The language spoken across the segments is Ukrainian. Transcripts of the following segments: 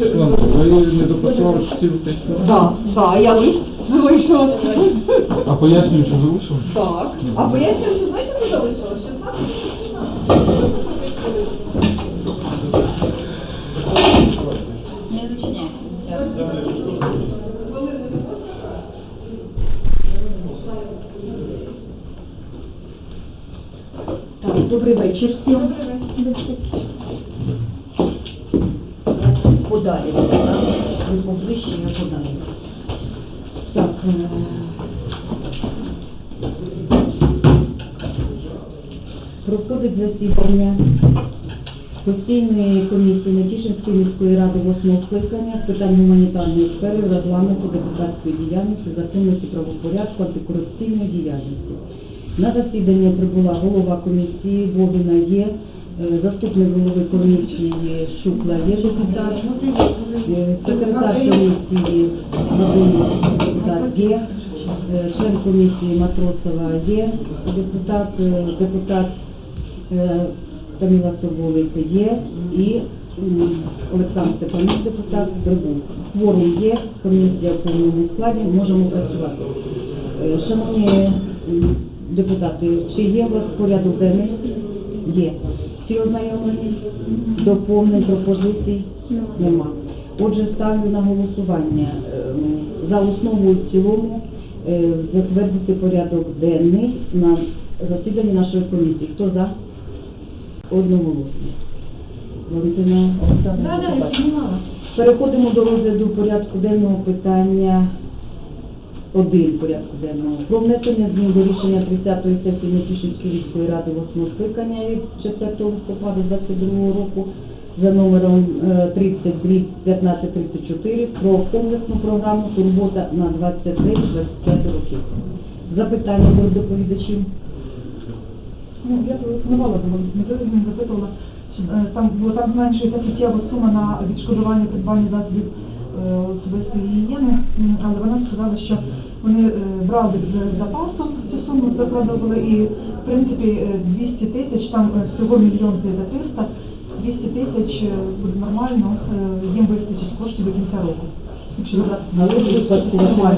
Ви не допрацювали? Так, так, я лист залишила. А пояснюю, що залишили? Так. А пояснюю, що знаєте, що залишила? 16 Не зачиняйся. Так, добрий вечір всім. Подалі. Ви поближче, подалі. Так. е, Проходить засідання постійної комісії Натішинської міської ради 8 скликання з питань гуманітарної сфери, регламенту депутатської діяльності, законності правопорядку, антикорупційної діяльності. На засідання прибула голова комісії Вовіна є, заступник голови комісії Шукла є депутат, е, секретар комісії Бабинов депутат є, е, член комісії Матросова є, депутат, е, депутат е, Таміла Соболик є і Олександр Степанюк, депутат прибув. Кворум є, комісія в повному складі, можемо працювати. Е, Шановні депутати, чи є у вас порядок денний? Є. Всі ознайомлені? Доповнень, пропозицій? Нема. Отже, ставлю на голосування ем, за основу і в цілому е, затвердити порядок денний на засіданні нашої комісії. Хто за? Одноголосно. Валентина Олександровна. Переходимо до розгляду порядку денного питання один порядку денного. Про внесення змін до рішення 30-ї сесії Нетішинської міської ради 8 скликання від 4 листопада 2022 року за номером е, 30 дріб 1534 про комплексну програму «Турбота на 23-25 років». Запитання до доповідачів? Ну, я телефонувала до Дмитрина, запитувала, чи е, там, бо там зменшується суттєва сума на відшкодування придбання засобів е, особистої гігієни, але вона сказала, що вони е, брали з запасу цю суму, закладували і, в принципі, е, 200 тисяч, там е, всього мільйон за 300, 200 тисяч е, буде нормально, е, їм вистачить коштів до кінця року.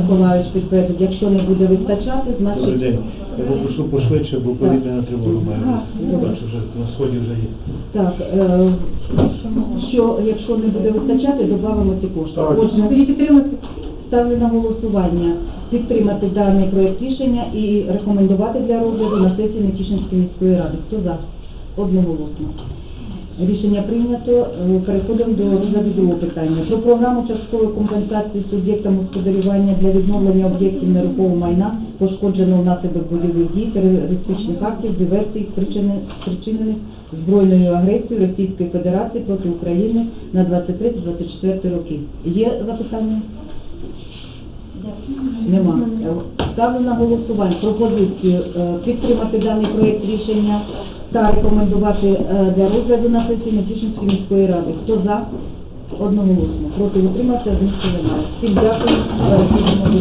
Миколаївич підтвердить, якщо не буде вистачати, Добрий значить день. Я попрошу пошвидше, бо повітряна тривога має Ага, Бачу, вже на сході вже є. Так, е, що якщо не буде вистачати, додамо ці кошти. Так. Отже, ставлю на голосування підтримати даний проект рішення і рекомендувати для розгляду на сесії Нетішинської міської ради. Хто за? Одноголосно. Рішення прийнято. Е, Переходимо до розгляду другого питання. Про програму часткової компенсації суб'єктам господарювання для відновлення об'єктів нерухомого майна, пошкодженого внаслідок бойових дій, терористичних актів, диверсій, спричинених збройною агресією Російської Федерації проти України на 23-24 роки. Є запитання? Нема. Е, Ставлю на голосування пропозицію е, підтримати даний проект рішення та рекомендувати е, для розгляду на сесії Метішинської міської ради. Хто за? Одноголосно. Проти утримався, один немає. Всім дякую. Переходимо до